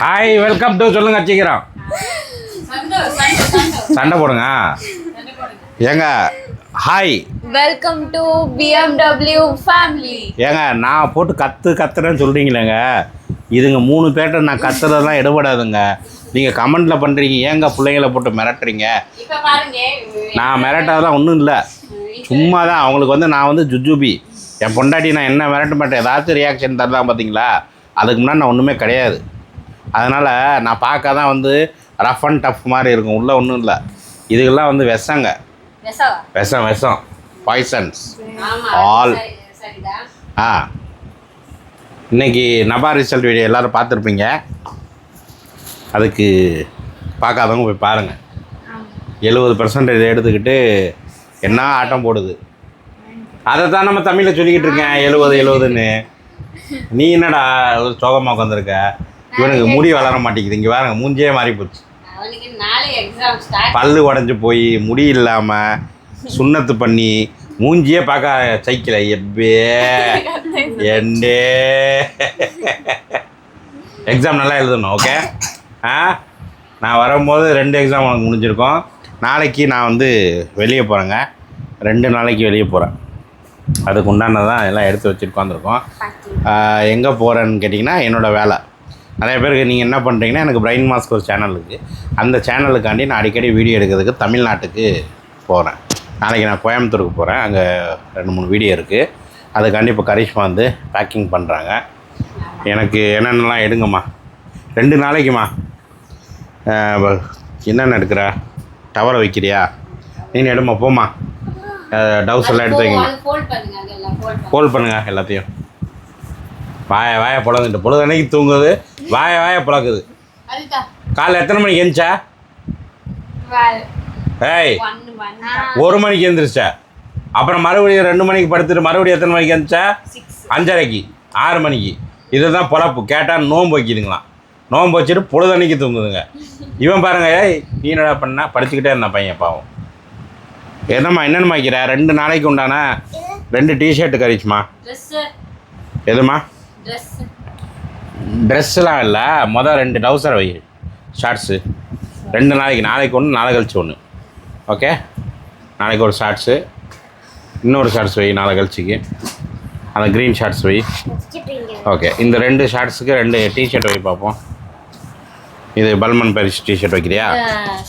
Hi welcome to சொல்லுங்க சீக்கிரம். சண்டை போடுங்க. ஏங்க hi welcome to BMW family ஏங்க நான் போட்டு கத்து கத்துறேன்னு சொல்கிறீங்களேங்க இதுங்க மூணு பேர்ட்ட நான் கத்துறதெல்லாம் எடுபடாதுங்க. நீங்கள் கமெண்டில் பண்ணுறீங்க ஏங்க பிள்ளைங்கள போட்டு மிரட்டுறீங்க? நான் மிரட்டாதான் ஒன்றும் இல்லை. சும்மா தான் அவங்களுக்கு வந்து நான் வந்து ஜுஜுபி. என் பொண்டாட்டி நான் என்ன மிரட்ட மாட்டேன்? ஏதாச்சும் ரியாக்ஷன் தரலாம் பார்த்தீங்களா அதுக்கு முன்னாடி நான் ஒன்றுமே கிடையாது. அதனால் நான் பார்க்க தான் வந்து ரஃப் அண்ட் டஃப் மாதிரி இருக்கும். உள்ளே ஒன்றும் இல்லை. இதுக்கெல்லாம் வந்து விஷங்க. விஷம். விஷம் பாய்சன்ஸ் சரிதான் ஆ. இன்னைக்கு நபா ரிசல்ட் வீடியோ எல்லோரும் பார்த்துருப்பீங்க. அதுக்கு பார்க்காதவங்க போய் பாருங்கள் எழுபது பர்சன்டேஜ் எடுத்துக்கிட்டு என்ன ஆட்டம் போடுது. அதை தான் நம்ம தமிழில் சொல்லிக்கிட்டு இருக்கேன். எழுபது எழுபதுன்னு. நீ என்னடா ஒரு சோகமாக உட்காந்துருக்க இவனுக்கு முடி வளர மாட்டேங்குது. இங்கே பாருங்க மூஞ்சே மாறி போச்சு. பல்லு உடஞ்சி போய் முடி இல்லாமல் சுண்ணத்து பண்ணி மூஞ்சியே பார்க்க சைக்கிள. எப்பே எண்டே. எக்ஸாம் நல்லா எழுதணும் ஓகே ஆ? நான் வரும்போது ரெண்டு எக்ஸாம் உனக்கு முடிஞ்சிருக்கோம். நாளைக்கு நான் வந்து வெளியே போகிறேங்க ரெண்டு நாளைக்கு வெளியே போகிறேன் அதுக்கு உண்டானதான் எல்லாம் எடுத்து வச்சுட்டு உட்காந்துருக்கோம் எங்கே போகிறேன்னு கேட்டிங்கன்னா என்னோடய வேலை. நிறைய பேருக்கு நீங்கள் என்ன பண்ணுறீங்கன்னா எனக்கு பிரைன் மாஸ்க் ஒரு சேனல் இருக்குது அந்த சேனலுக்காண்டி நான் அடிக்கடி வீடியோ எடுக்கிறதுக்கு தமிழ்நாட்டுக்கு போகிறேன் நாளைக்கு நான் கோயம்புத்தூருக்கு போகிறேன் அங்கே ரெண்டு மூணு வீடியோ இருக்குது அதுக்காண்டி இப்போ கரிஷ்மா வந்து பேக்கிங் பண்ணுறாங்க எனக்கு என்னென்னலாம் எடுங்கம்மா. ரெண்டு நாளைக்குமா. என்னென்ன எடுக்கிற? டவரை வைக்கிறியா? நீ எடுமா போம்மா. டவுஸ் எல்லாம் எடுத்து வைங்க ஃபோல்ட் பண்ணுங்க அதெல்லாம் ஃபோல்ட் கோல் பண்ணுங்க எல்லாத்தையும். வாய வாய புழங்குட்டு பொழுது அன்னைக்கு தூங்குது. வாய வாய புழக்குது காலைல எத்தனை மணிக்கு எழுந்துச்சா ஏய் ஒரு மணிக்கு எழுந்திரிச்சா அப்புறம் மறுபடியும் ரெண்டு மணிக்கு படுத்துட்டு மறுபடியும் எத்தனை மணிக்கு எழுந்துச்சா சிக்ஸ். அஞ்சரைக்கு. ஆறு மணிக்கு. இதுதான் பொழப்பு. கேட்டால் நோன்பு வைக்கிதுங்களாம். நோன்பு வச்சுட்டு பொழுதன்னைக்கு தூங்குதுங்க. இவன் பாருங்க ஏய் நீ என்னடா பண்ணா? படிச்சுக்கிட்டே இருந்தான் பையன் பாவம். என்னம்மா என்னென்ன வைக்கிற? ரெண்டு நாளைக்கு உண்டான? ரெண்டு டிஷர்ட்டு ட்ரெஸ்ஸு எதுமா ட்ரெஸ்ஸு ட்ரெஸ்ஸெலாம் இல்லை. மொதல் ரெண்டு டவுசர் வை. ஷார்ட்ஸு ரெண்டு நாளைக்கு நாளைக்கு ஒன்று நாளை கழிச்சு ஒன்று ஓகே நாளைக்கு ஒரு ஷார்ட்ஸு இன்னொரு ஷார்ட்ஸ் வை நாளை கழிச்சிக்கு. அந்த க்ரீன் ஷார்ட்ஸ் வை. ஓகே இந்த ரெண்டு ஷார்ட்ஸுக்கு ரெண்டு டிஷர்ட் வை பார்ப்போம். இது பல்மன் பரிஸ் டிஷர்ட் வைக்கிறியா?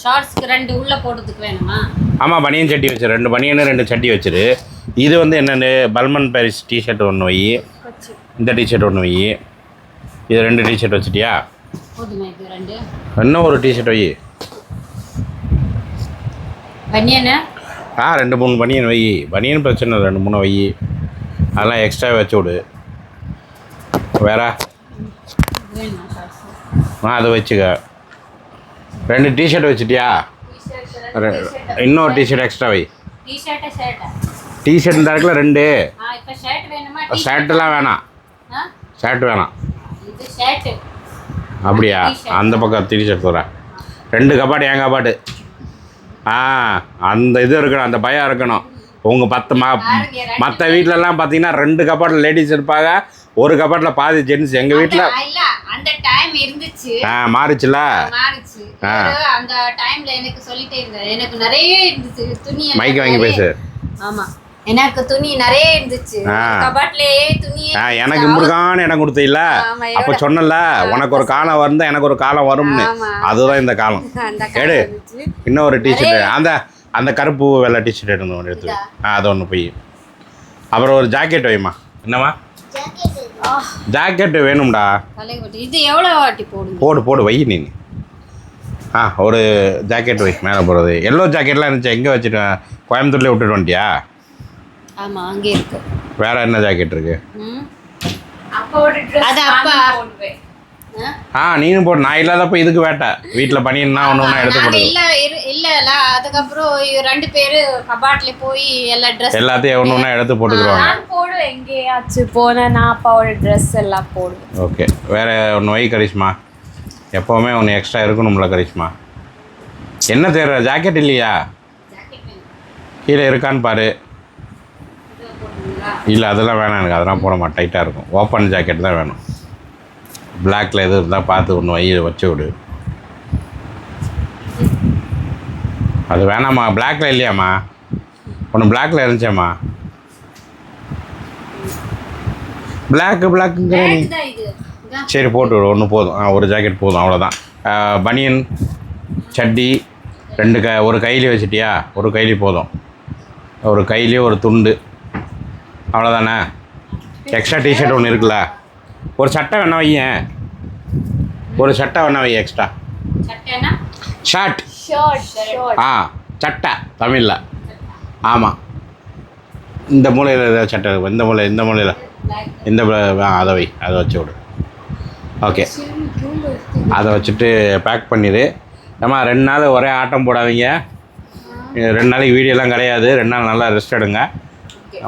ஷார்ட்ஸ்க்கு ரெண்டு உள்ள போடுறதுக்கு வேணுமா? ஆமாம் பனியன் சட்டி வச்சிரு. ரெண்டு பனியனு ரெண்டு சட்டி வச்சிரு. இது வந்து என்னென்னு? பல்மன் பாரிஸ் டிஷர்ட் ஒன்று வை. இந்த டிஷர்ட் ஒன்று வை. இது ரெண்டு டிஷர்ட் வச்சிட்டியா? இன்னும் ஒரு டிஷர்ட் வை. ஆ ரெண்டு மூணு பனியன் வை. பனியன் பிரச்சனை இல்லை, ரெண்டு மூணு வை. அதெல்லாம் எக்ஸ்ட்ரா வச்சு விடு. வேற? ஆ அதை வச்சுக்க. ரெண்டு டிஷர்ட் வச்சிட்டியா? இன்னொரு டிஷர்ட் எக்ஸ்ட்ரா வை. டிஷர்ட் இந்த இடத்துல ரெண்டு. ஷர்ட்டெல்லாம் வேணாம். ஷர்ட் வேணாம். அப்படியா. அந்த பக்கம் டிஷர்ட் வரேன் ரெண்டு கபாட்டு என் கபாட்டு ஆ அந்த இது இருக்கணும் அந்த பயம் இருக்கணும். உங்கள் பத்து ம மற்ற வீட்டிலலாம் பார்த்தீங்கன்னா ரெண்டு கபாட்டில் லேடிஸ் இருப்பாங்க ஒரு கபாட்டில் பாதி ஜென்ஸ் எங்கள் வீட்டில் அந்த- டைம் இருந்துச்சு. ஆ மாறுச்சுல? மாறுச்சு. அந்த டைம்ல எனக்கு சொல்லிட்டே இருந்தாரு. எனக்கு நிறைய இருந்துச்சு துணி மைக் வாங்கி பேசு. ஆமா. எனக்கு துணி நிறைய இருந்துச்சு. ஆ. கபாட்லயே துணி ஆ எனக்கு முருகான இடம் கொடுத்தீல்ல? அப்போ சொன்னல உனக்கு ஒரு காலம் வந்தா எனக்கு ஒரு காலம் வரும்னு. அதுதான் இந்த காலம். காலம் இருந்துச்சு இன்னொரு டிஷர்ட் அந்த அந்த கருப்பு வெள்ளை டிஷர்ட் எடுத்து ஒன்று எடுத்து. ஆ அது ஒன்று போய். அப்புறம் ஒரு ஜாக்கெட் வைமா என்னம்மா? ஜாக்கெட் வேணும்டா. இது எவ்வளவு வாட்டி போடுங்க போடு போடு வை நீ. ஆ ஒரு ஜாக்கெட் வை மேலே போகிறது எல்லோ ஜாக்கெட்லாம் இருந்துச்சு? எங்கே வச்சுட்டேன் கோயம்புத்தூர்லேயே விட்டுட்டு வந்துட்டியா? ஆமா அங்கே இருக்கு. வேற என்ன ஜாக்கெட் இருக்கு? அது அப்பா. ஆ? நீனும் போடு. நான் இல்லாதப்ப இதுக்கு வேட்டை. வீட்டில் பண்ணினா ஒன்று ஒன்றா எடுத்து போடுது. இல்ல இரு- இல்லல அதுக்கப்புறம் ரெண்டு பேரு கபாட்ல போய் எல்லா ட்ரெஸ் எல்லாத்தையும் ஒன்று ஒன்றா எடுத்து போட்டுக்குருவாங்க நான் போடுவேன். எங்கேயாச்சும் போனேன் நான் அப்பாவோட ட்ரெஸ் எல்லாம் போடுவேன். ஓகே. வேற ஒன்று வை கரிஷ்மா? எப்போவுமே ஒன்று எக்ஸ்ட்ரா இருக்கணும்ல கரிஷ்மா? என்ன தேடுற ஜாக்கெட் இல்லையா? கீழே இருக்கான்னு பாரு. இல்லை அதெல்லாம் வேணாம் எனக்கு. அதெல்லாம் போட மாட்டேன். டைட்டாக இருக்கும். ஓப்பன் ஜாக்கெட் தான் வேணும். பிளாக்ல எதுவும் இருந்தால் பார்த்து ஒன்று வை வச்சு விடு. அது வேணாம்மா. பிளாக்ல இல்லையாம்மா? ஒன்று பிளாக்ல இருந்துச்சேம்மா. பிளாக்கு பிளாக்குங்கிற. சரி போட்டு விடு. ஒன்று போதும். ஆ ஒரு ஜாக்கெட் போதும். அவ்வளோதான் பனியன் சட்டி ரெண்டு க ஒரு கைலி வச்சிட்டியா? ஒரு கைலி போதும். ஒரு கைலி ஒரு துண்டு. அவ்வளோதானே எக்ஸ்ட்ரா டிஷர்ட் ஒன்று இருக்குல்ல? ஒரு சட்டை வேணா வையேன் ஒரு சட்டை வேணா வை எக்ஸ்ட்ரா ஷர்ட் ஆ சட்டை தமிழில். ஆமாம் இந்த மூலையில் ஏதாவது சட்டை இருக்கும் இந்த மூலை இந்த மூலையில். இந்த அதை வை. அதை வச்சு விடு. ஓகே. அதை வச்சுட்டு பேக் பண்ணிடு ஏம்மா ரெண்டு நாள் ஒரே ஆட்டம் போடாதீங்க. ரெண்டு நாளைக்கு வீடியோலாம் கிடையாது. ரெண்டு நாள் நல்லா ரெஸ்ட் எடுங்க.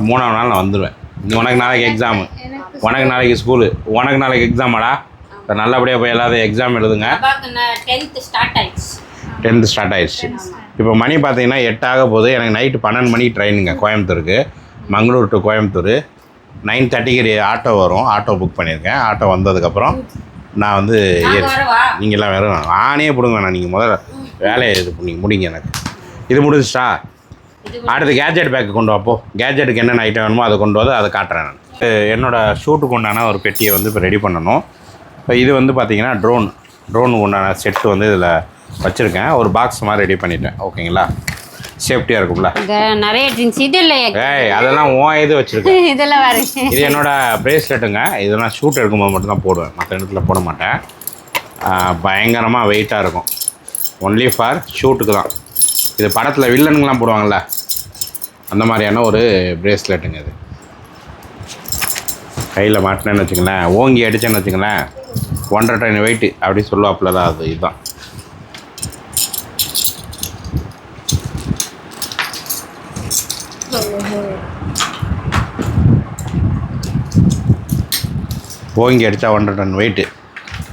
மூணாவது நாள் நான் வந்துடுவேன் உனக்கு நாளைக்கு எக்ஸாமு உனக்கு நாளைக்கு ஸ்கூலு உனக்கு நாளைக்கு எக்ஸாமாடா நல்லபடியாக போய் எல்லாத்தையும் எக்ஸாம் எழுதுங்க. நான் டென்த்து ஸ்டார்ட் ஆயிடுச்சு. டென்த்து ஸ்டார்ட் ஆயிடுச்சு. இப்போ மணி பார்த்தீங்கன்னா எட்டாக போகுது. எனக்கு நைட்டு பன்னெண்டு மணிக்கு ட்ரெயினுங்க கோயம்புத்தூருக்கு. மங்களூர் டு கோயம்புத்தூர். நைன் தேர்ட்டிக்கு ஆட்டோ வரும். ஆட்டோ புக் பண்ணியிருக்கேன். ஆட்டோ வந்ததுக்கப்புறம் நான் வந்து நான் நீங்களாம் வெறும் ஆனே பிடுங்க வேணாம். நீங்கள் முதல்ல வேலையை இது பண்ணி முடிங்க எனக்கு. இது முடிஞ்சிச்சா? அடுத்து கேஜெட் பேக்கு கொண்டு வாப்போ. கேஜெட்டுக்கு என்னென்ன ஐட்டம் வேணுமோ அதை கொண்டு வந்து அதை காட்டுறேன் நான். அஹ் என்னோட ஷூட்டுக்கு உண்டான ஒரு பெட்டியை வந்து இப்போ ரெடி பண்ணணும். இப்போ இது வந்து பார்த்தீங்கன்னா ட்ரோன் ட்ரோனுக்கு உண்டான செட்டு வந்து இதில் வச்சுருக்கேன். ஒரு பாக்ஸ் மாதிரி ரெடி பண்ணிட்டேன். ஓகேங்களா சேஃப்டியாக இருக்கும்ல? நிறைய ட்ரிங்க்ஸ் இது இல்லை ஏய் அதெல்லாம் உன் இது வச்சுருக்கேன் இதெல்லாம் வேறு. இது என்னோட பிரேஸ்லெட்டுங்க இதெல்லாம் ஷூட் எடுக்கும்போது மட்டும்தான் போடுவேன். மற்ற இடத்துல போட மாட்டேன். பயங்கரமாக வெயிட்டாக இருக்கும். ஒன்லி ஃபார் ஷூட்டுக்கு தான். இது படத்தில் வில்லனுங்கெலாம் போடுவாங்கள்ல அந்த மாதிரியான ஒரு பிரேஸ்லெட்டுங்க இது. கையில் மாட்டினேன்னு வச்சுங்களேன் ஓங்கி அடிச்சேன்னு வச்சுங்களேன் ஒன்றரை டன் வெயிட்டு அப்படி சொல்லுவாப்புல தான் அது இதுதான். ஓங்கி அடித்தா ஒன்றரை டன் வெயிட்டு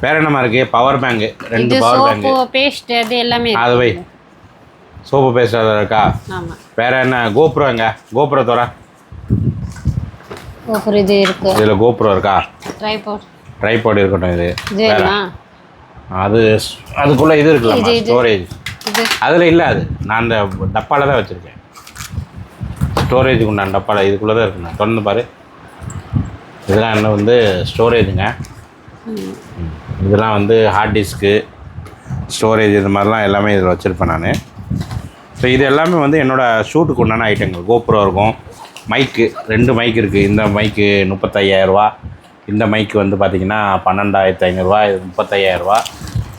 வேறு என்னமா இருக்குது பவர் பேங்கு ரெண்டு பவர் பேங்கு பேஸ்ட் அது எல்லாமே. அது வை. சோப்பு பேஸ்ட் இருக்கா? ஆமா. வேற என்ன? கோபுரம் எங்க? கோபுரம் தோற அப்புறம் இது இருக்கு. இதில் கோபுரம் இருக்கா? ட்ரைபாட் ட்ரைபாட் இருக்கட்டும் இது. அது அதுக்குள்ளே இது இருக்குல்ல. ஸ்டோரேஜ் அதில் இல்லை அது. நான் அந்த டப்பாவில் தான் வச்சுருக்கேன். ஸ்டோரேஜுக்கு உண்டான டப்பாவில் இதுக்குள்ளே தான் இருக்குண்ணா திறந்து பாரு. இதெல்லாம் என்ன வந்து ஸ்டோரேஜுங்க. இதெல்லாம் வந்து ஹார்ட் டிஸ்க்கு ஸ்டோரேஜ் இது மாதிரிலாம் எல்லாமே இதில் வச்சுருப்பேன் நான். ஸோ இது எல்லாமே வந்து என்னோடய ஷூட்டுக்கு உண்டான ஐட்டங்கள் கோப்ரோ இருக்கும். மைக்கு ரெண்டு மைக் இருக்குது இந்த மைக்கு முப்பத்தையாயிரரூவா இந்த மைக்கு வந்து பார்த்திங்கன்னா பன்னெண்டாயிரத்து ஐநூறுரூவா இது முப்பத்தையாயிரரூவா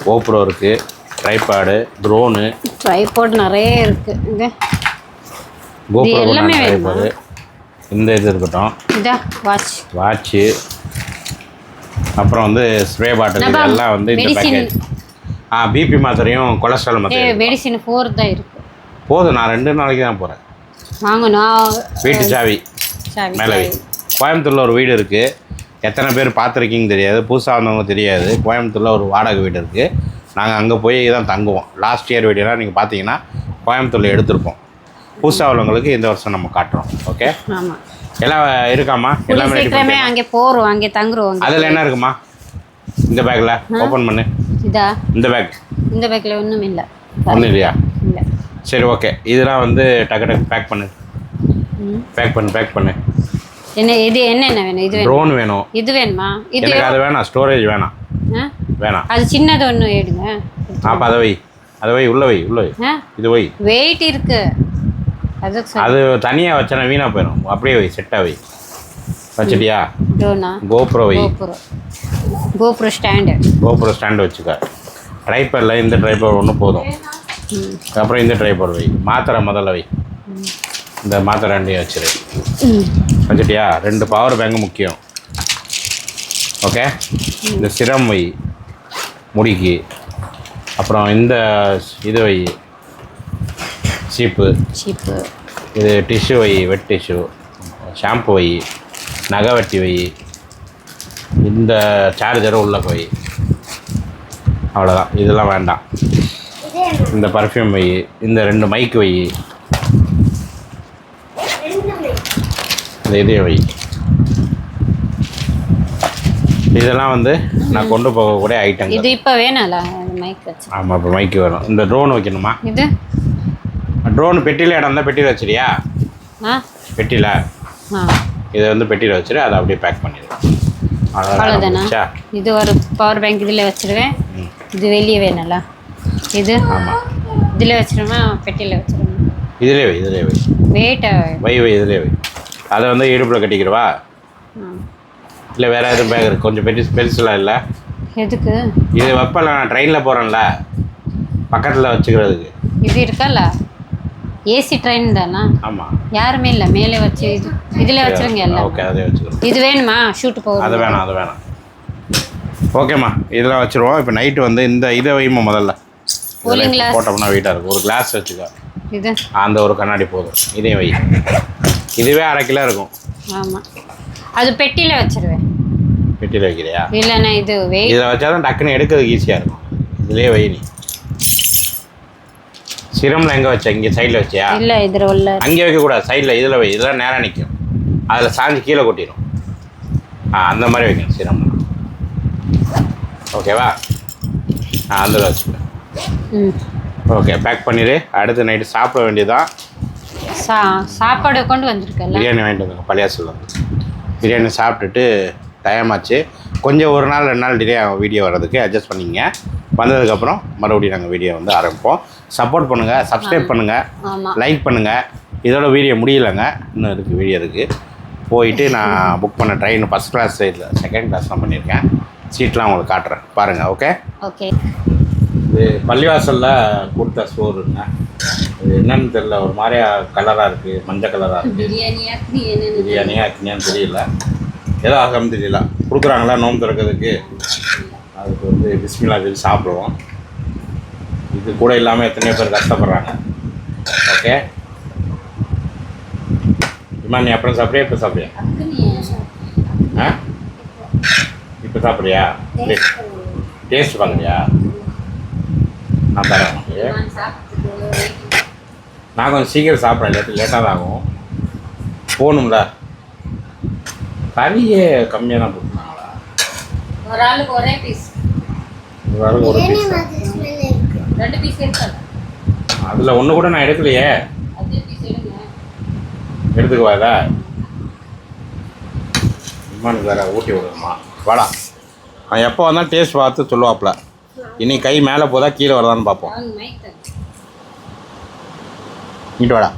கோப்ரோ இருக்குது ட்ரைபேடு ட்ரோனு ட்ரைபாட் நிறைய இருக்கு. இது கோப்ரோ எல்லாமே வேணுமா? ட்ரைபேடு இந்த இது இருக்கட்டும். வாட்ச் வாட்ச்சு அப்புறம் வந்து ஸ்ப்ரே பாட்டில் இதெல்லாம் வந்து இந்த. பேக்கேஜ் ஆ பிபி மாத்திரையும் கொலஸ்ட்ரால் மாத்திரையும் மெடிசின் ஃபோர் தான் இருக்கு. போதும் நான் ரெண்டு நாளைக்கு தான் போகிறேன் வாங்கணும் வீட்டு சாவி. மேலே கோயம்புத்தூரில் ஒரு வீடு இருக்குது எத்தனை பேர் பார்த்துருக்கீங்க தெரியாது. புதுசாக வந்தவங்க தெரியாது. கோயம்புத்தூரில் ஒரு வாடகை வீடு இருக்குது நாங்கள் அங்கே போய் தான் தங்குவோம். லாஸ்ட் இயர் வீடியோலாம் நீங்கள் பார்த்தீங்கன்னா கோயம்புத்தூரில் எடுத்திருப்போம். புதுசாக உள்ளவங்களுக்கு இந்த வருஷம் நம்ம காட்டுறோம். ஓகே எல்லாம் இருக்காம்மா? எல்லாமே சீக்கிரமே அங்கே போறோம் அங்கே தங்குறோம் அதில் என்ன இருக்குமா? இந்த பேக்கில் ஓப்பன் பண்ணு. இதா? இந்த பேக் இந்த பேக்கில் ஒன்றும் இல்லை ஒன்றும் இல்லையா? இல்லை சரி ஓகே இதெல்லாம் வந்து டக்கு டக்கு பேக் பண்ணு. பேக் பண்ணு பேக் பண்ணு. என்ன இது என்னென்ன வேணும்? இது ட்ரோன் வேணும். இது வேணுமா? இது எனக்கு அது வேணாம் ஸ்டோரேஜ் வேணாம்? வேணாம். அது சின்னது ஒன்று எடுங்க. அப்போ அதை வை. அதை வை உள்ள வை உள்ள வை. இது வை. வெயிட் இருக்கு. சொல் அது தனியாக வச்சனா வீணாக போயிடும் அப்படியே வை செட்டாக வை. வச்சிட்டியா? ட்ரோனா கோப்ரோ வை. GoPro GoPro stand GoPro stand வச்சுக்க. ட்ரைப்பரில் இந்த ட்ரைப்பர் ஒன்று போதும். அப்புறம் இந்த ட்ரைப்பர் வை. மாத்திரை முதல்ல வை. இந்த மாத்திரை ரெண்டையும் வச்சிரு. வச்சிட்டியா? ரெண்டு பவர் பேங்க் முக்கியம். ஓகே இந்த சிரம் வை. முடிக்கு. அப்புறம் இந்த இது வை. சீப்பு. சீப்பு. இது டிஷ்யூ வை வெட் டிஷ்யூ ஷாம்பு வை. நகை வெட்டி வை. இந்த சார்ஜரும் உள்ள வை அவ்வளோதான் இதெல்லாம் வேண்டாம். இந்த பர்ஃப்யூம் வை இந்த ரெண்டு மைக் வை. இந்த இதையும் வை. இதெல்லாம் வந்து நான் கொண்டு போகக்கூடிய ஐட்டங்கள் இது இப்போ வேணாம்ல மைக் வச்சு. ஆமாம் இப்போ மைக்கு வரும். இந்த ட்ரோன் வைக்கணுமா? இது? ட்ரோன் பெட்டியில் இடம் தான் பெட்டியில் வச்சிரியா? ஆ. பெட்டியில்? இதை வந்து பெட்டியில் வச்சிரு அதை அப்படியே பேக் பண்ணிடு அவ்வளோதானா இது ஒரு பவர் பேங்க் இதில் வச்சிருவேன். இது வெளியே வேணாம்ல. இது? ஆமாம் இதில் வச்சிருமா? பெட்டியில் வச்சிருவேன் இதிலே வை இதிலே வை. வெயிட்டா வை வை இதிலே வை. அதை வந்து இடுப்பில் கட்டிக்கிறவா இல்லை வேறு எதுவும் பேக் இருக்குது கொஞ்சம் பெருசு பெருசுலாம் இல்லை. எதுக்கு? இது வைப்பல நான் ட்ரெயினில் போகிறேன்ல பக்கத்தில் வச்சுக்கிறதுக்கு. இது இருக்கல்ல? ஏசி ட்ரெயின் தானா? ஆமாம் யாருமே இல்லை. மேலே வச்சு இது இதில் வச்சிருங்க எல்லாம். ஓகே அதே வச்சுக்கிறோம் இது வேணுமா? ஷூட் அது போகும் வேணாம் அது வேணாம். ஓகேம்மா இதெல்லாம் வச்சுருவோம். இப்போ நைட்டு வந்து இந்த இதை வைமா முதல்ல. Cooling glass. போட்டோம்னா வெயிட்டாக இருக்கும். ஒரு கிளாஸ் வச்சுக்கோ. இது. அந்த ஒரு கண்ணாடி போதும். இதையும் வை. இதுவே அரை கிலோ இருக்கும். ஆமாம் அது பெட்டியில் வச்சிருவேன். பெட்டியில் வைக்கிறியா? இல்லைண்ணா இது வெயிட் இதில் வச்சா தான் டக்குன்னு எடுக்கிறதுக்கு ஈஸியாக இருக்கும். இதுலேயே வை நீ. சிரமில் எங்கே வச்ச? இங்கே சைடில் வச்சியா? இல்லை இதில் உள்ள. அங்கே வைக்கக்கூடாது. சைடில் இதில் வை. இதெல்லாம் நேராக நிற்கும் அதில் சாஞ்சு கீழே கொட்டிடும் ஆ அந்த மாதிரி வைக்கணும் சிரமம் ஓகேவா ஆ அதில் வச்சுக்க ஓகே பேக் பண்ணிடு அடுத்து நைட்டு சாப்பிட வேண்டியதான் சா சாப்பாடு கொண்டு வந்திருக்கல பிரியாணி வாங்கிட்டு வந்துங்க பழையாசில் பிரியாணி சாப்பிட்டுட்டு டைம் ஆச்சு. கொஞ்சம் ஒரு நாள் ரெண்டு நாள் டிலே ஆகும் வீடியோ வர்றதுக்கு. அட்ஜஸ்ட் பண்ணிங்க. வந்ததுக்கப்புறம் மறுபடியும் நாங்கள் வீடியோ வந்து ஆரம்பிப்போம். சப்போர்ட் பண்ணுங்கள் சப்ஸ்கிரைப் பண்ணுங்கள் லைக் பண்ணுங்கள் இதோட வீடியோ முடியலைங்க. இன்னும் இருக்குது வீடியோ இருக்குது போயிட்டு நான் புக் பண்ண ட்ரெயின் ஃபஸ்ட் கிளாஸ் இல்லை செகண்ட் கிளாஸ் தான் பண்ணியிருக்கேன். சீட்லாம் உங்களுக்கு காட்டுறேன். பாருங்கள் ஓகே ஓகே இது பள்ளிவாசலில் கொடுத்த ஸ்டோருங்க இது என்னன்னு தெரியல ஒரு மாதிரியா கலராக இருக்குது மஞ்சள் கலராக இருக்குது பிரியாணியா அக்னியான்னு தெரியல. ஏதோ ஆகம் தெரியல. கொடுக்குறாங்களா நோம்பு திறக்கிறதுக்கு? அதுக்கு வந்து பிஸ்மிலா சொல்லி சாப்பிடுவோம். இது கூட இல்லாமல் எத்தனையோ பேர் கஷ்டப்படுறாங்க. ஓகே? இம்மா நீ அப்புறம் சாப்பிட்றியா இப்போ சாப்பிட்றியா? ஆ? இப்போ சாப்பிட்றியா? டேஸ்ட் பார்க்குறியா நான் தரேன் உனக்கு. நான் கொஞ்சம் சீக்கிரம் சாப்பிட்றேன் லேட்டு லேட்டாக தான் ஆகும். போகணும்ல கறியே கம்மியாக தான் போட்டுருந்தாங்களா ஒரு ஆளுக்கு ஒரே பீஸ் ஒரு ஆளுக்கு ஒரு பீஸ் ரெண்டு பீஸ் எடுத்தாங்க. அதில் ஒன்று கூட நான் எடுக்கலையே. அதே பீஸ் எடுங்க. எடுத்துக்குவாதா இம்மானுக்கு வேற ஊட்டி விடுமா வாடா. அவன் எப்போ வந்தாலும் டேஸ்ட் பார்த்து சொல்லுவாப்புல. இனி கை மேலே போதா கீழே வருதான்னு பார்ப்போம். இங்கிட்டு வாடா.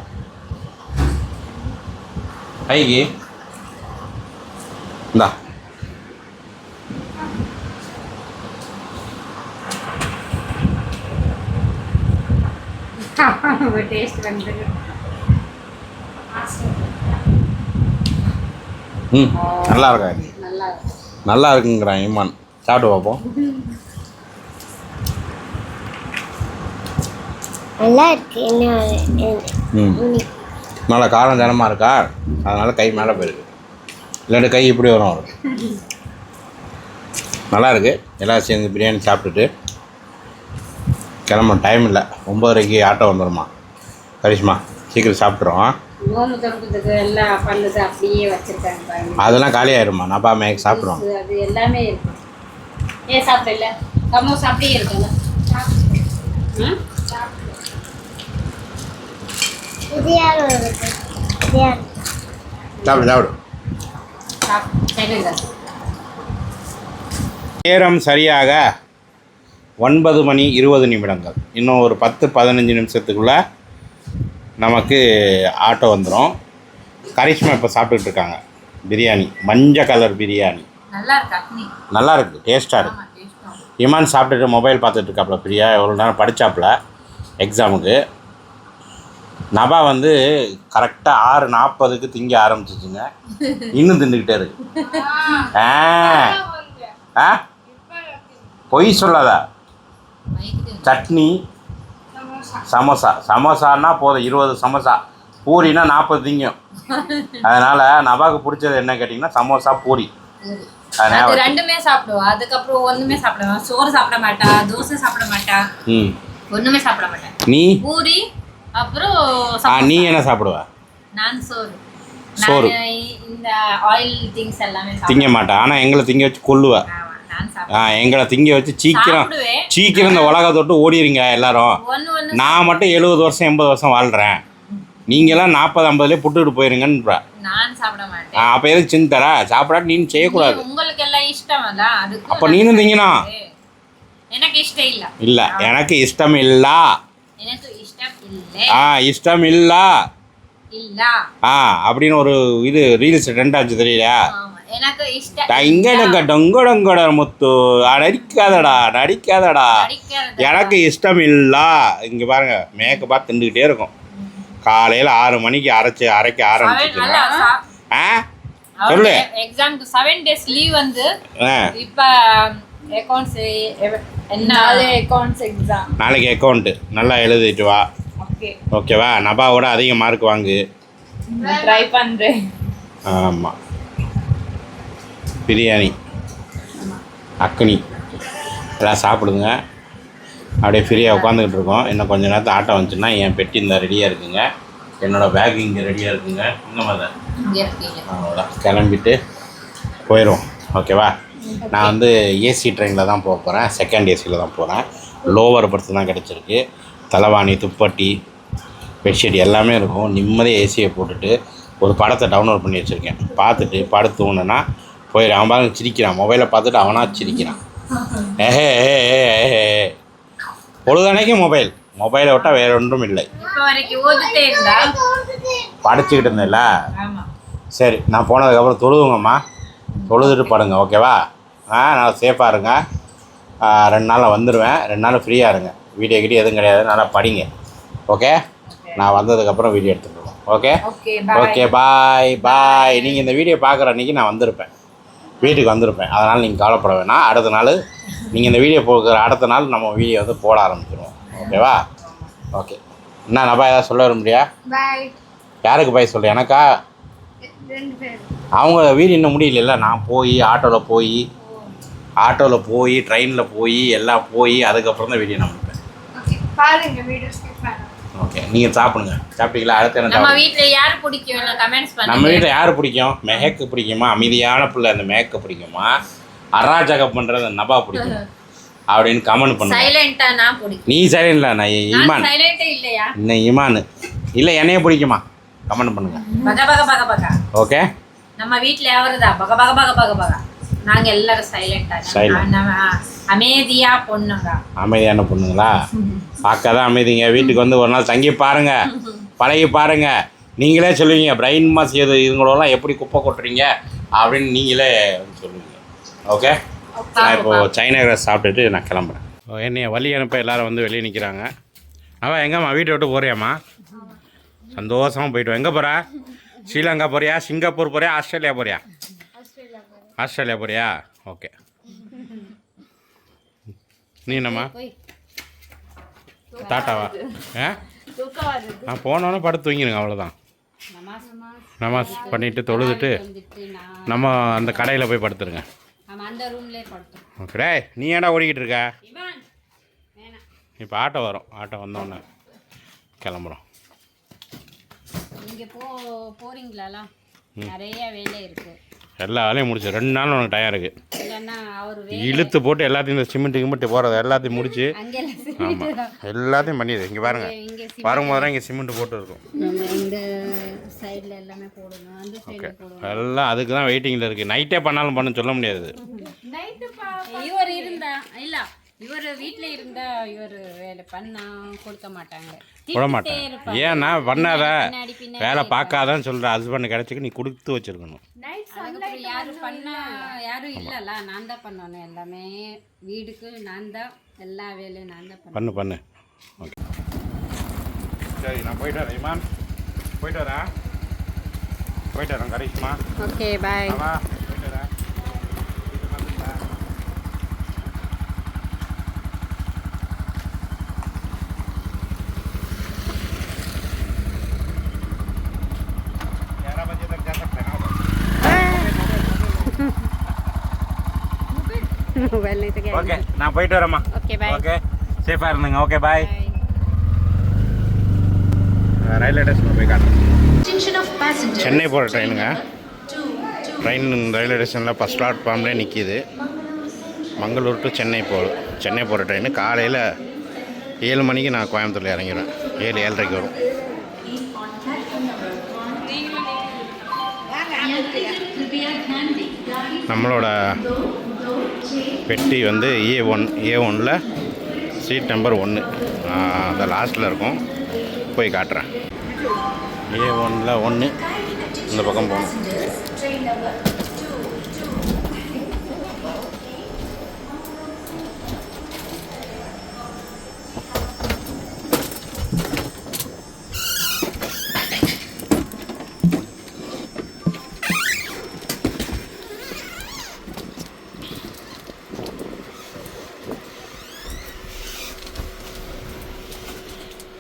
கைக்கு இந்தா. ம் நல்லா இருக்கா? இது நல்லா இருக்கு. நல்லா இருக்குங்கிறான் இம்மான் சாப்பிட்டு பார்ப்போம். நல்லா இருக்கு என்ன? ம். நல்லா காரம் தனமாக இருக்கா? அதனால் கை மேலே போயிருக்கு. இல்லாட்டி கை இப்படி வரும் அவருக்கு. நல்லா இருக்கு எல்லாம் சேர்ந்து பிரியாணி சாப்பிட்டுட்டு. கிளம்ப டைம் இல்லை. ஒம்பதரைக்கு ஆட்டோ வந்துடுமா கரிஷ்மா சீக்கிரம் சாப்பிட்றோம் பாருங்க. அதெல்லாம் காலியாயிருமா? நப்பா மேய்க்கு சாப்பிட்றோம். அது- அது எல்லாமே இருக்கு ஏன் சாப்பிடல? சமோசா அப்படியே இருக்குல்ல ம்? இது யாரும் இருக்கு இது யார் சாப்பிடு சாப்பிடு. நேரம் சரியாக ஒன்பது மணி இருபது நிமிடங்கள். இன்னும் ஒரு பத்து பதினஞ்சு நிமிஷத்துக்குள்ளே நமக்கு ஆட்டோ வந்துடும் கரிஷ்மா இப்போ சாப்பிட்டுட்டு இருக்காங்க. பிரியாணி மஞ்சள் கலர் பிரியாணி. நல்லா இருக்கு அக்னி? நல்லா இருக்குது டேஸ்ட்டாக இருக்குது இமான் சாப்பிட்டுட்டு மொபைல் பார்த்துட்டு இருக்காப்புல பிரியா எவ்வளோ நேரம் படித்தாப்புல எக்ஸாமுக்கு நபா வந்து கரெக்டாக ஆறு நாற்பதுக்கு திங்க ஆரம்பிச்சிச்சுங்க. இன்னும் தின்னுக்கிட்டே இருக்கு. ஆ. ஆ? பொய் சொல்லாத? சட்னி சமோசா. சமோசான்னா போதும் இருபது சமோசா. பூரினா நாற்பது திங்கும். அதனால் நபாவுக்கு பிடிச்சது என்ன கேட்டிங்கன்னா சமோசா பூரி. அது ரெண்டுமே சாப்பிடுவா. அதுக்கப்புறம் ஒண்ணுமே சாப்பிடுவா சோறு சாப்பிட மாட்டா தோசை சாப்பிட மாட்டா. ம். ஒண்ணுமே சாப்பிட மாட்டா. நீ? பூரி அப்புறம் நீ என்ன சாப்பிடுவ? நான் சோறு. சோறு. இந்த ஆயில் திங்ஸ் எல்லாமே திங்க மாட்டேன் ஆனால் எங்களை திங்க வச்சு கொல்லுவேன் எங்களை திங்க வச்சு சீக்கிரம். சீக்கிரம் இந்த உலகத்தை விட்டு ஓடிடுங்க எல்லாரும்? நான் மட்டும் எழுபது வருஷம் எண்பது வருஷம் வாழ்கிறேன் நீங்களாம் நாற்பது ஐம்பதுலேயே புட்டுக்கிட்டு போயிருங்கன்ற. அப்போ எதுக்கு சின்ன தர? சாப்பிடாட்டி நீனும் செய்யக்கூடாது. உங்களுக்கு எல்லாம் இஷ்டம் அப்போ நான் நீனும் திங்கணும் எனக்கு இஷ்டம் இல்ல. இல்லா எனக்கு இஷ்டம் இல்லை. ஆ இஷ்டம் இல்லா. இல்ல. ஆ அப்படின்னு ஒரு இது ரீல்ஸ் ரெண்டாச்சு தெரியலையா ஆமா எனக்கு இஷ்டம் இங்க டொங்கடொங்கட முத்து. நடிக்காதடா நடிக்காதடா. எனக்கு இஷ்டம் இல்லா. இங்க பாருங்க மேக்கப்பாக திண்டுக்கிட்டே இருக்கும். காலையில் ஆறு மணிக்கு அரைச்சி அரைக்க ஆரம்பிச்சிச்சுன்னா ஆ? சொல்லு. எக்ஸாம்க்கு செவன் டேஸ் லீவ் வந்து ஆ. இப்ப அக்கௌண்ட்ஸ் என்ன? நாளை அக்கௌண்ட்ஸ் எக்ஸாம் நாளைக்கு அக்கௌண்ட்டு நல்லா எழுதிட்டு வா. ஓகேவா நபாவோட அதிக மார்க் வாங்கு. ட்ரை பண்றேன். ஆமாம் பிரியாணி. அக்னி எல்லாம் சாப்பிடுங்க. அப்படியே ஃப்ரீயாக உட்காந்துக்கிட்டு இருக்கோம். இன்னும் கொஞ்ச நேரத்தில் ஆட்டோ வந்துச்சுன்னா என் பெட்டி இந்த ரெடியாக இருக்குங்க. என்னோடய பேக் இங்கே ரெடியாக இருக்குங்க. இந்த மாதிரி அவ்வளோதான் கிளம்பிட்டு போயிடும் ஓகேவா நான் வந்து ஏசி ட்ரெயினில் தான் போக போகிறேன் செகண்ட் ஏசியில் தான் போகிறேன் லோவர் பர்த்து தான் கிடச்சிருக்கு. தலைவாணி துப்பட்டி பெட்ஷீட் எல்லாமே இருக்கும். நிம்மதியாக ஏசியை போட்டுட்டு ஒரு படத்தை டவுன்லோட் பண்ணி வச்சுருக்கேன். பார்த்துட்டு படுத்து தூங்கினா போயிடும் அவன் பாருங்க சிரிக்கிறான். மொபைலை பார்த்துட்டு அவனா சிரிக்கிறான். ஏஹே ஏஹே. பொழுதனைக்கும் மொபைல் மொபைலை விட்டால் வேற ஒன்றும் இல்லை. படிச்சுக்கிட்டு இருந்தேன்ல சரி நான் போனதுக்கப்புறம் தொழுவுங்கம்மா. தொழுதுட்டு படுங்க ஓகேவா ஆ நல்லா சேஃபாக இருங்க. ரெண்டு நாளில் வந்துடுவேன் ரெண்டு நாள் ஃப்ரீயாக இருங்க. வீடியோ கிட்டே எதுவும் கிடையாது. நல்லா படிங்க. ஓகே நான் வந்ததுக்கப்புறம் video எடுத்துக்கிடுவோம் okay okay okay bye bye நீங்கள் இந்த வீடியோ பார்க்குற அன்றைக்கி நான் வந்திருப்பேன். வீட்டுக்கு வந்திருப்பேன். அதனால் நீங்கள் கவலைப்பட வேணாம். அடுத்த நாள் நீங்கள் இந்த வீடியோ போகிற அடுத்த நாள் நம்ம வீடியோ வந்து போட ஆரம்பிச்சிடுவோம் ஓகேவா ஓகே என்ன நபா ஏதாவது சொல்ல முடியா பாய் யாருக்கு பாய் சொல்ல? எனக்கா? அவங்க வீடு இன்னும் முடியல நான் போய் ஆட்டோவில் போய் ஆட்டோவில் போய் ட்ரெயினில் போய் எல்லாம் போய் அதுக்கப்புறம் தான் வீடியோ ஓகே பாருங்க வீடியோ ஸ்கிப் பண்ணாம. ஓகே நீங்கள் சாப்பிடுங்க. சாப்பிட்டீங்களா? அடுத்து என்ன நம்ம வீட்ல யாரு பிடிக்கும்? கமெண்ட்ஸ் நம்ம பண்ணுங்க. வீட்டில் யார் பிடிக்கும்? மெஹக்கு பிடிக்குமா? அமைதியான பிள்ளை அந்த மேக்க பிடிக்குமா? அராஜகம் பண்ணுறது அந்த நபா பிடிக்கும். அப்படின்னு கமெண்ட் பண்ணுங்க. சைலண்டா நான் பிடிக்கும். நீ சரியில்லை நான் நான் இமான். சைலண்டே இல்லையா? இன்னும் இமான். இல்லை என்னைய பிடிக்குமா? கமெண்ட் பண்ணுங்க. பக பக பக பக. ஓகே நம்ம வீட்ல எவருதா பக பக பக பக பக. நாங்க எல்லாரும் சைலண்டா. நம்ம அமைதியா பொண்ணுங்க. அமைதியான பொண்ணுங்களா? பார்க்க தான் அமைதிங்க. வீட்டுக்கு வந்து ஒரு நாள் தங்கி பாருங்க. பழகி பாருங்க. நீங்களே சொல்லுவீங்க பிரைன் மாஸ் இது இதுங்களெல்லாம் எப்படி குப்பை கொட்டுறீங்க? அப்படின்னு நீங்களே சொல்லுவீங்க. ஓகே நான் இப்போ சைனா கிராஸ் சாப்பிட்டுட்டு நான் கிளம்புறேன். என்னைய வழி அனுப்ப எல்லாரும் வந்து வெளியே நிற்கிறாங்க அவன் எங்கம்மா? வீட்டை விட்டு போறியாம்மா? சந்தோஷமாக போயிட்டு. எங்கே போகிறா ஸ்ரீலங்கா போறியா? சிங்கப்பூர் போறியா? ஆஸ்திரேலியா போறியா? ஆஸ்திரேலியா போறியா? ஓகே நீ என்னம்மா? டாட்டாவா ஆ? நான் போனோன்னே படுத்து தூங்கிடுங்க அவ்வளோதான் நமாஸ் நமாஸ். பண்ணிட்டு தொழுதுட்டு நம்ம அந்த கடையில் போய் படுத்துருங்க. ஓகே நீ ஏன்டா ஓடிக்கிட்டு இருக்க? இப்போ ஆட்டோ வரும். ஆட்டோ வந்தோடனே கிளம்புறோம். நீங்க போ போறீங்களா நிறைய வேலை இருக்கு. எல்லா வேலையும் முடிச்சு. ரெண்டு நாள் உனக்கு டயம் இருக்குது இல்லைன்னா அவர் வே இழுத்து போட்டு எல்லாத்தையும் இந்த சிமெண்ட் கிமெண்ட் போகிறது எல்லாத்தையும் முடிச்சு. ஆமாம் எல்லாத்தையும் பண்ணிடு. இங்கே பாருங்க. இங்க வரும்போது தான். இங்கே சிமெண்ட் போட்டு இருக்கும். நம்ம இந்த சைடுல எல்லாமே போடணும். அந்த சைடுல போடணும். எல்லாம் அதுக்கு தான் வெயிட்டிங்கில் இருக்குது நைட்டே பண்ணாலும் பண்ண சொல்ல முடியாது. இவர் வீட்ல இருந்தா இவர் வேலை பண்ணா கொடுக்க மாட்டாங்க. விட மாட்டேன். ஏன்னா பண்ணாத வேலை பார்க்காதன்னு சொல்கிற ஹஸ்பண்ட் கிடச்சிக்கு நீ கொடுத்து வச்சிருக்கணும். அதுக்கப்புறம் யாரு பண்ணா யாரும் இல்லல நான் தான் பண்ணணும் எல்லாமே. வீடுக்கு நான் தான் எல்லா வேலையும் நான் தான் பண்ணு பண்ணு. ஓகே. சரி நான் போயிட்டு வரேன் இமான். போயிட்டு வரேன். போயிட்டு வரேன் கரிஷ்மா. ஓகே பாய் மொபைல்லையும் ஓகே நான் போயிட்டு வரேம்மா. ஓகே பாய் ஓகே சேஃபாக இருந்துங்க. ஓகே பாய் ரயில்வே ஸ்டேஷன் போய் காட்டுறேன். சென்னை போகிற ட்ரெயினுங்க ட்ரெயின் ரயில்வே ஸ்டேஷனில் ஃபஸ்ட் பிளாட்ஃபார்ம்லேயே நிற்கிது மங்களூர் டு சென்னை போகும் சென்னை போகிற ட்ரெயின் காலையில் ஏழு மணிக்கு நான் கோயம்புத்தூரில் இறங்கிடுவேன். ஏழு ஏழரைக்கு வரும். நம்மளோட பெட்டி வந்து ஏ ஒன் ஏ ஒனில் சீட் நம்பர் ஒன்று அந்த லாஸ்ட்டில் இருக்கும். போய் காட்டுறேன். ஏ ஒனில் ஒன்று இந்த பக்கம் போகணும்.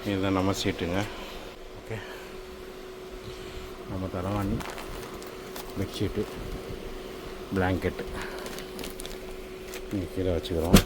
இதுதான் நம்ம சீட்டுங்க. ஓகே. நம்ம தலைவாணி பெட்ஷீட்டு பிளாங்கெட்டு இங்கே கீழே வச்சுக்கிறோம்.